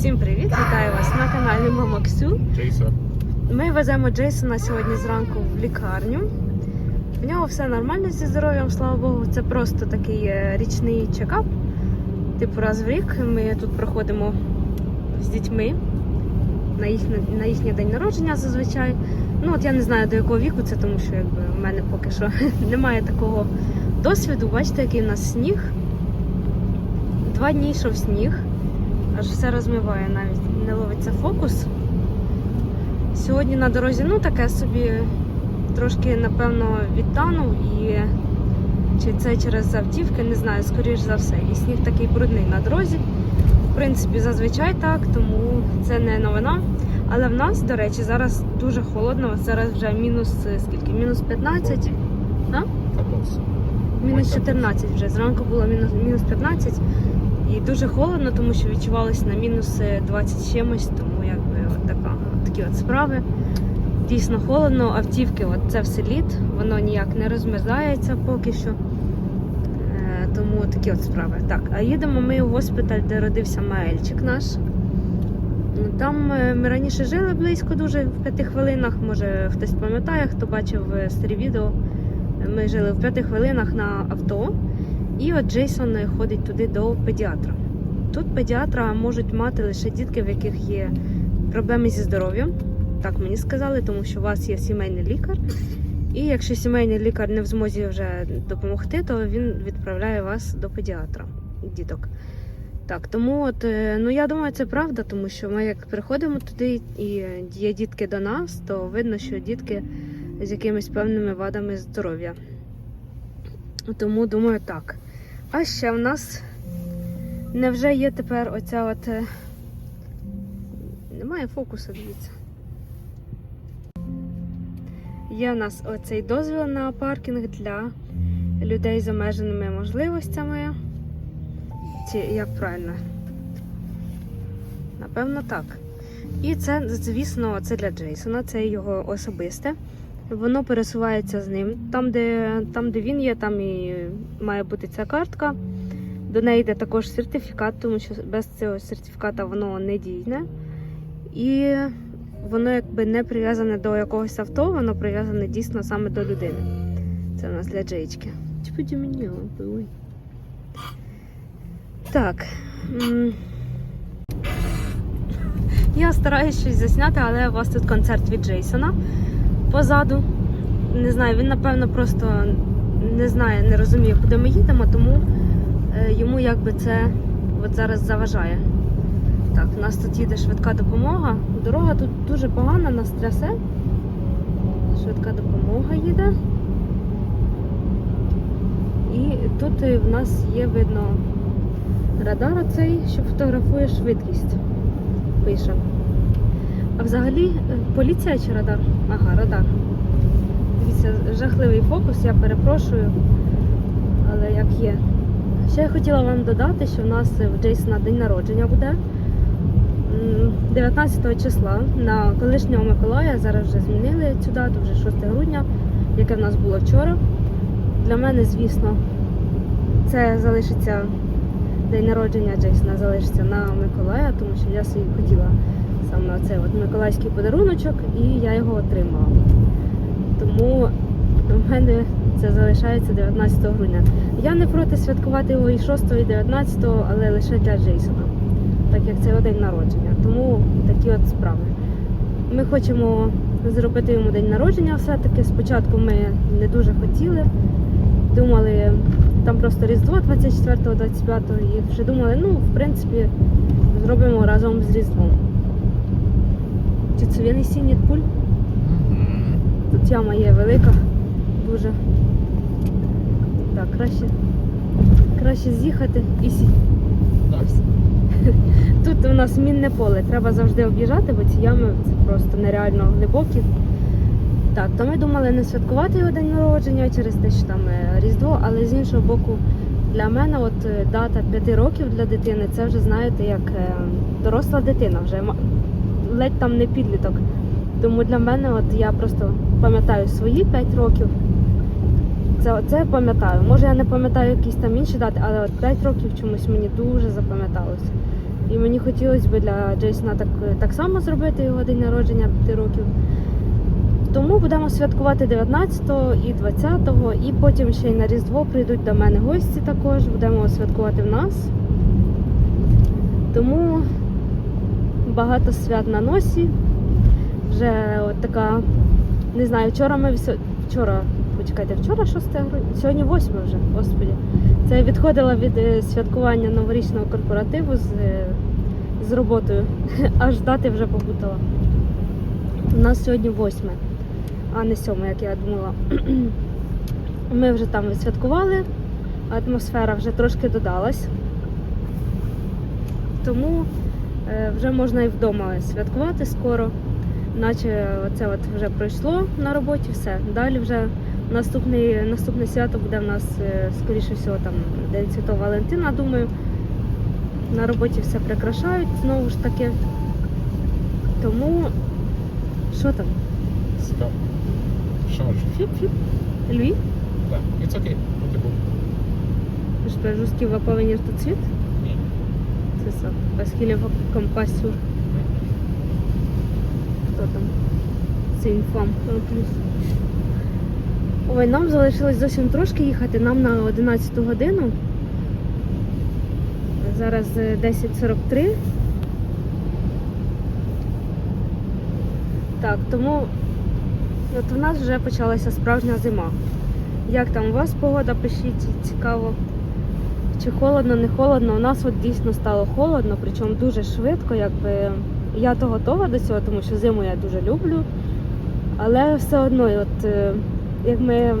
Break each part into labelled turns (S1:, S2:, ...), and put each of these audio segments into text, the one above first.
S1: Всім привіт! Вітаю вас на каналі Мама Ксю.
S2: Джейсон.
S1: Ми веземо Джейсона сьогодні зранку в лікарню. В нього все нормально зі здоров'ям, слава Богу. Це просто такий е, річний чекап. Типу раз в рік ми тут проходимо з дітьми на їхнє, на їхній день народження зазвичай. Ну от я не знаю до якого віку це, тому що якби в мене поки що немає такого досвіду. Бачите, який в нас сніг. Два дні йшов сніг, аж все розмиває, навіть не ловиться фокус. Сьогодні на дорозі, ну таке собі трошки, напевно, відтанув і чи це через автівки, не знаю, скоріш за все. І сніг такий брудний на дорозі. В принципі, зазвичай так, тому це не новина. Але в нас, до речі, зараз дуже холодно. Зараз вже мінус е, скільки? Мінус 15,
S2: Катався.
S1: мінус 14 вже. Зранку було мінус 15. І дуже холодно, тому що відчувалося на мінус е, 20 чимось, тому якби от така, от такі от справи. Дійсно холодно, автівки, от це все лід, воно ніяк не розмерзається поки що. Е, Тому такі от справи. Так, а їдемо ми у госпіталь, де родився Маельчик наш. Ну, Там е, ми раніше жили близько дуже в п'яти хвилинах. Може хтось пам'ятає, хто бачив е, старі відео. Ми жили в п'яти хвилинах на авто. І от Джейсон ходить туди до педіатра. Тут педіатра можуть мати лише дітки, в яких є проблеми зі здоров'ям. Так мені сказали, тому що у вас є сімейний лікар. І якщо сімейний лікар не в змозі вже допомогти, то він відправляє вас до педіатра діток. Так, тому от, е, ну я думаю, це правда, тому що ми як приходимо туди і є дітки до нас, то видно, що дітки з якимись певними вадами здоров'я. Тому думаю, так. А ще в нас невже є тепер оця от. е, Немає фокусу, дивіться. Є в нас оцей дозвіл на паркінг для людей з обмеженими можливостями. Чи як правильно? Напевно, так. І це, звісно, це для Джейсона, це його особисте. Воно пересувається з ним. Там, де, там, де він є, там і має бути ця картка. До неї йде також сертифікат, тому що без цього сертифіката воно не дійне. І воно якби не прив'язане до якогось авто, воно прив'язане дійсно саме до людини. Це у нас для Джейчки. Чи мені ой. Так. Я стараюсь щось засняти, але у вас тут концерт від Джейсона позаду. Не знаю, він напевно просто не знає, не розуміє, куди ми їдемо, тому е, йому якби це от зараз заважає. Так, у нас тут їде швидка допомога. Дорога тут дуже погана, нас трясе. Швидка допомога їде. І тут е, в нас є видно радар оцей, що фотографує швидкість. Пише. А взагалі е, поліція чи радар? Ага, радар. Дивіться, жахливий фокус, я перепрошую, але як є. Ще я хотіла вам додати, що в нас в Джейсона день народження буде 19 числа на колишнього Миколая. Зараз вже змінили цю дату, вже 6 грудня, яке в нас було вчора. Для мене, звісно, це залишиться день народження Джейсона залишиться на Миколая, тому що я собі хотіла саме цей от миколаївський подаруночок і я його отримала. Тому в мене це залишається 19 грудня. Я не проти святкувати його і 6, і 19, але лише для Джейсона, так як це його день народження. Тому такі от справи. Ми хочемо зробити йому день народження все-таки. Спочатку ми не дуже хотіли. Думали, там просто Різдво 24-го, 25-го, і вже думали, ну, в принципі, зробимо разом з Різдвом. Чи це він і сіній пуль? Тут яма є велика, дуже. Так, краще, краще з'їхати і сі. Тут у нас мінне поле, треба завжди об'їжджати, бо ці ями це просто нереально глибокі. Так, то ми думали не святкувати його день народження через те, що там е, Різдво, але з іншого боку, для мене от е, дата 5 років для дитини, це вже знаєте, як е, доросла дитина, вже ледь там не підліток. Тому для мене, от я просто пам'ятаю свої 5 років. Це, це пам'ятаю. Може я не пам'ятаю якісь там інші дати, але от 5 років чомусь мені дуже запам'яталося. І мені хотілося б для Джейсона так, так само зробити його день народження 5 років. Тому будемо святкувати 19-го і 20-го, і потім ще й на Різдво прийдуть до мене гості також. Будемо святкувати в нас. Тому багато свят на носі. Вже от така, не знаю, вчора ми вчора, почекайте, вчора 6 грудня, сьогодні 8 вже, господі. Це я відходила від е, святкування новорічного корпоративу з, е, з роботою. Аж дати вже попутала. У нас сьогодні 8, а не 7, як я думала. Ми вже там відсвяткували, атмосфера вже трошки додалась. Тому вже можна і вдома святкувати скоро. Наче це от вже пройшло на роботі, все. Далі вже наступний, наступне свято буде в нас, е, скоріше всього, там День Святого Валентина, думаю. На роботі все прикрашають знову ж таки. Тому що там?
S2: Стop. Change.
S1: Фіп-фіп. Львів?
S2: Да. It's okay. Буде був.
S1: Що русский повинен тут цвіт?
S2: Ні.
S1: Це сам. Пасхілів компасюр. Хто там? Це інфам. плюс. Ой, нам залишилось зовсім трошки їхати. Нам на 11 годину. Зараз е, 10.43. Так, тому от у нас вже почалася справжня зима. Як там у вас погода? Пишіть, цікаво. Чи холодно, не холодно? У нас от дійсно стало холодно, причому дуже швидко. Якби я то готова до цього, тому що зиму я дуже люблю. Але все одно, от е, як ми,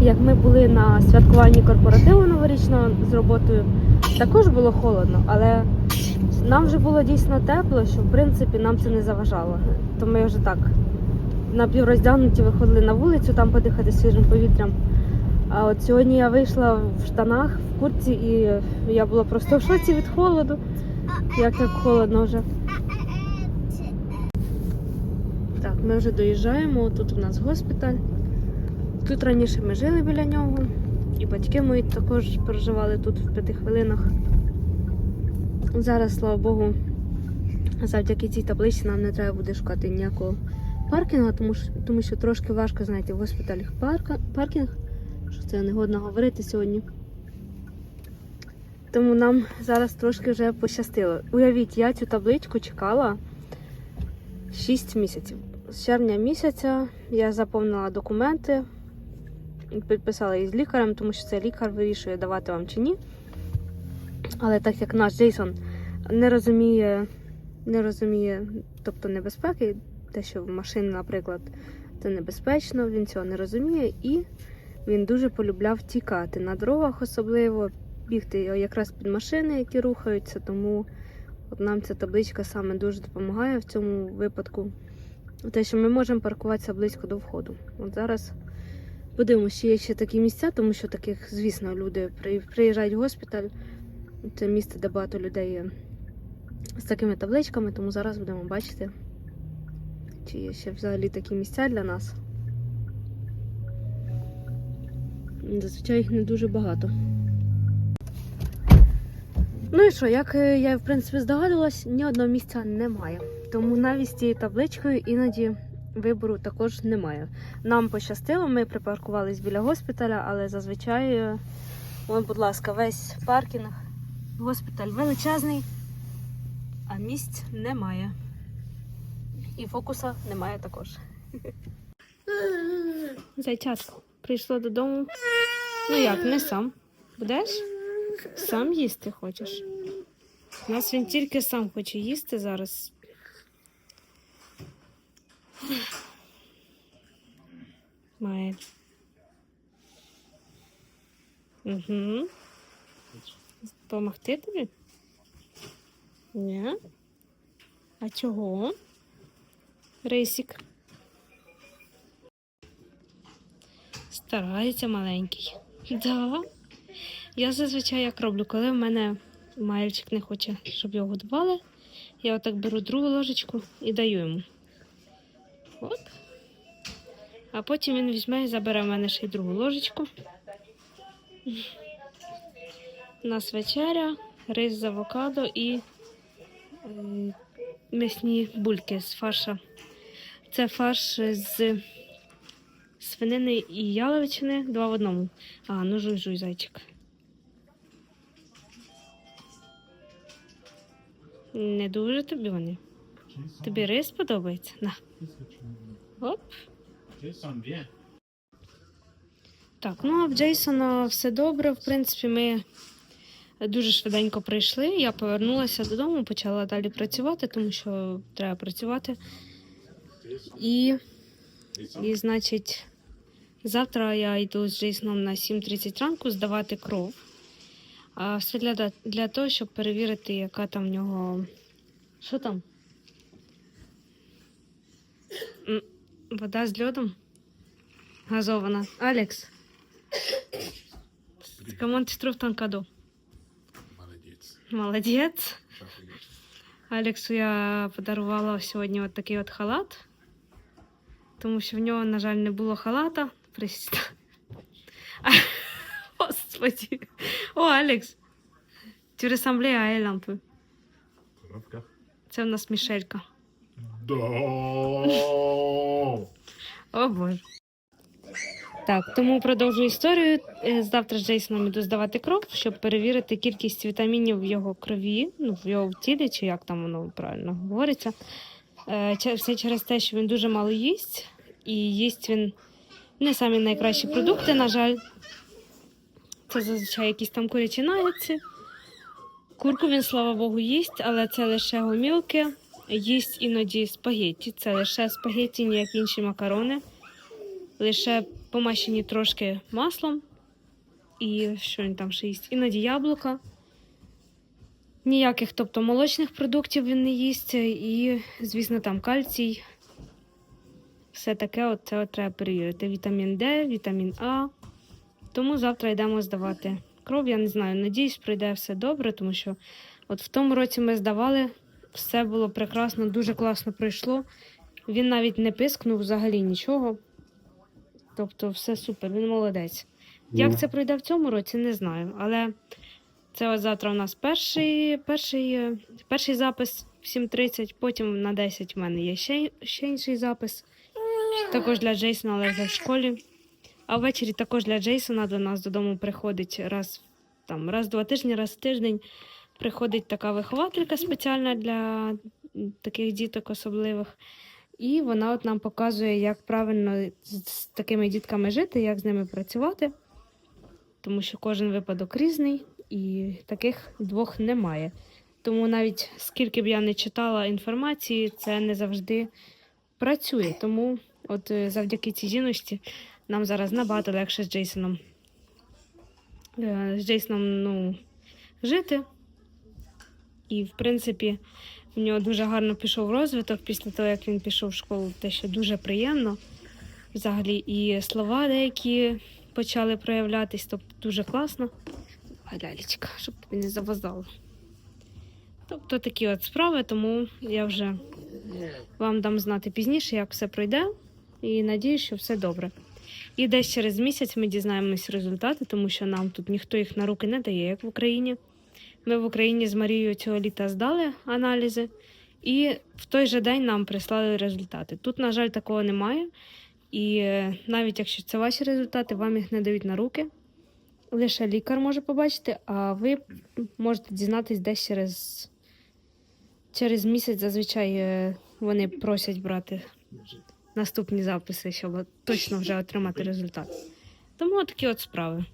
S1: як ми були на святкуванні корпоративу новорічного з роботою, також було холодно, але нам вже було дійсно тепло, що в принципі нам це не заважало. То ми вже так напівроздягнуті виходили на вулицю, там подихати свіжим повітрям. А от сьогодні я вийшла в штанах, в куртці, і я була просто в шоці від холоду. Як так холодно вже. Так, ми вже доїжджаємо. Тут у нас госпіталь. Тут раніше ми жили біля нього. І батьки мої також проживали тут в п'яти хвилинах. Зараз, слава Богу, завдяки цій таблиці нам не треба буде шукати ніякого паркінгу, тому що, тому що трошки важко знайти в госпіталях парка, паркінг що це негодно говорити сьогодні. Тому нам зараз трошки вже пощастило. Уявіть, я цю табличку чекала 6 місяців. З червня місяця я заповнила документи, підписала її з лікарем, тому що цей лікар вирішує, давати вам чи ні. Але так як наш Джейсон не розуміє, не розуміє, тобто небезпеки, те, що в машині, наприклад, це небезпечно, він цього не розуміє і він дуже полюбляв тікати на дорогах, особливо бігти якраз під машини, які рухаються. Тому от нам ця табличка саме дуже допомагає в цьому випадку. Те, що ми можемо паркуватися близько до входу. От зараз подивимося, чи є ще такі місця, тому що таких, звісно, люди приїжджають в госпіталь. Це місце, де багато людей є з такими табличками, тому зараз будемо бачити, чи є ще взагалі такі місця для нас. Зазвичай їх не дуже багато. Ну і що, як е, я в принципі здогадувалась, ні одного місця немає. Тому навіть з цією табличкою іноді вибору також немає. Нам пощастило, ми припаркувались біля госпіталя, але зазвичай, е, вон, будь ласка, весь паркінг, госпіталь величезний, а місць немає. І фокуса немає також. Зайчатко, прийшло додому. Ну як, не сам. Будеш? Сам їсти хочеш? У нас він тільки сам хоче їсти зараз. Має. Угу. Помогти тобі? Ні? А чого? Рисік. Старається маленький. Да. Я зазвичай як роблю, коли в мене мальчик не хоче, щоб його годували, я отак беру другу ложечку і даю йому. От. А потім він візьме і забере в мене ще й другу ложечку. У нас вечеря. рис з авокадо і е, м'ясні бульки з фарша. Це фарш з свинини і яловичини два в одному. А, ну жуй, жуй, зайчик. Не дуже тобі вони. Тобі рис подобається? На. Оп. Так, ну а в Джейсона все добре. В принципі, ми дуже швиденько прийшли. Я повернулася додому, почала далі працювати, тому що треба працювати. І, і значить, завтра я йду з Джейсоном на 7.30 ранку здавати кров. А все для, для того, щоб перевірити, яка там в нього. Що там? Вода з льодом? Газована. Алекс. Команд Штруфтанкаду.
S2: Молодець.
S1: Молодець. Алексу я подарувала сьогодні от такий от халат, тому що в нього, на жаль, не було халата. Присіста. Господи. О, Алекс. Tu ressemblais à elle un peu. Це в нас Мішелька.
S2: Да.
S1: О Боже. Так, тому продовжую історію. Е, Завтра з Джейсоном іду здавати кров, щоб перевірити кількість вітамінів в його крові, ну, в його тілі, чи як там воно правильно говориться. Е, Все через те, що він дуже мало їсть, і їсть він не самі найкращі продукти, на жаль. Це зазвичай якісь там курячі нагетси. Курку він, слава Богу, їсть, але це лише гомілки. Їсть іноді спагетті. Це лише спагетті, ніяк інші макарони. Лише помащені трошки маслом. І що він там ще їсть? Іноді яблука. Ніяких, тобто молочних продуктів він не їсть. І, звісно, там кальцій. Все таке от це от треба перевірити. Вітамін Д, вітамін А. Тому завтра йдемо здавати кров. Я не знаю, надіюсь, пройде все добре, тому що от в тому році ми здавали, все було прекрасно, дуже класно пройшло. Він навіть не пискнув взагалі нічого. Тобто, все супер, він молодець. Як це пройде в цьому році, не знаю. Але це от завтра у нас перший, перший, перший запис в 7.30, потім на 10 в мене є ще, ще інший запис. Також для Джейсона, але вже в школі. А ввечері також для Джейсона до нас додому приходить раз там раз в два тижні, раз в тиждень. Приходить така вихователька спеціальна для таких діток особливих. І вона от нам показує, як правильно з такими дітками жити, як з ними працювати. Тому що кожен випадок різний, і таких двох немає. Тому навіть скільки б я не читала інформації, це не завжди працює. Тому, от е, завдяки цій жіності, нам зараз набагато легше з Джейсоном. Е, З Джейсоном ну, жити. І, в принципі, в нього дуже гарно пішов розвиток після того, як він пішов в школу, те, що дуже приємно. Взагалі, і слова деякі почали проявлятись, тобто дуже класно. Лялечка, щоб тобі не завозало. Тобто такі от справи, тому я вже вам дам знати пізніше, як все пройде, і надію, що все добре. І десь через місяць ми дізнаємось результати, тому що нам тут ніхто їх на руки не дає, як в Україні. Ми в Україні з Марією цього літа здали аналізи, і в той же день нам прислали результати. Тут, на жаль, такого немає. І е, навіть якщо це ваші результати, вам їх не дають на руки. Лише лікар може побачити, а ви можете дізнатись десь через, через місяць. Зазвичай е, вони просять брати наступні записи, щоб точно вже отримати результат. Тому такі от справи.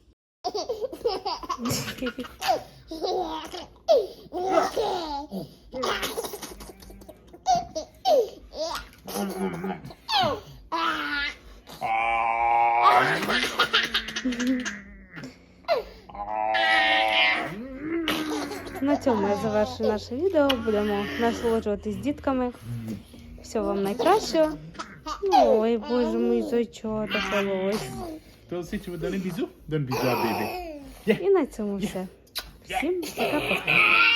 S1: Цьому я завершу наше відео. Будемо насолоджуватись дітками. Всього вам найкращого. Ой, боже мій зайчата,
S2: холось.
S1: І на цьому все. Всім пока-пока.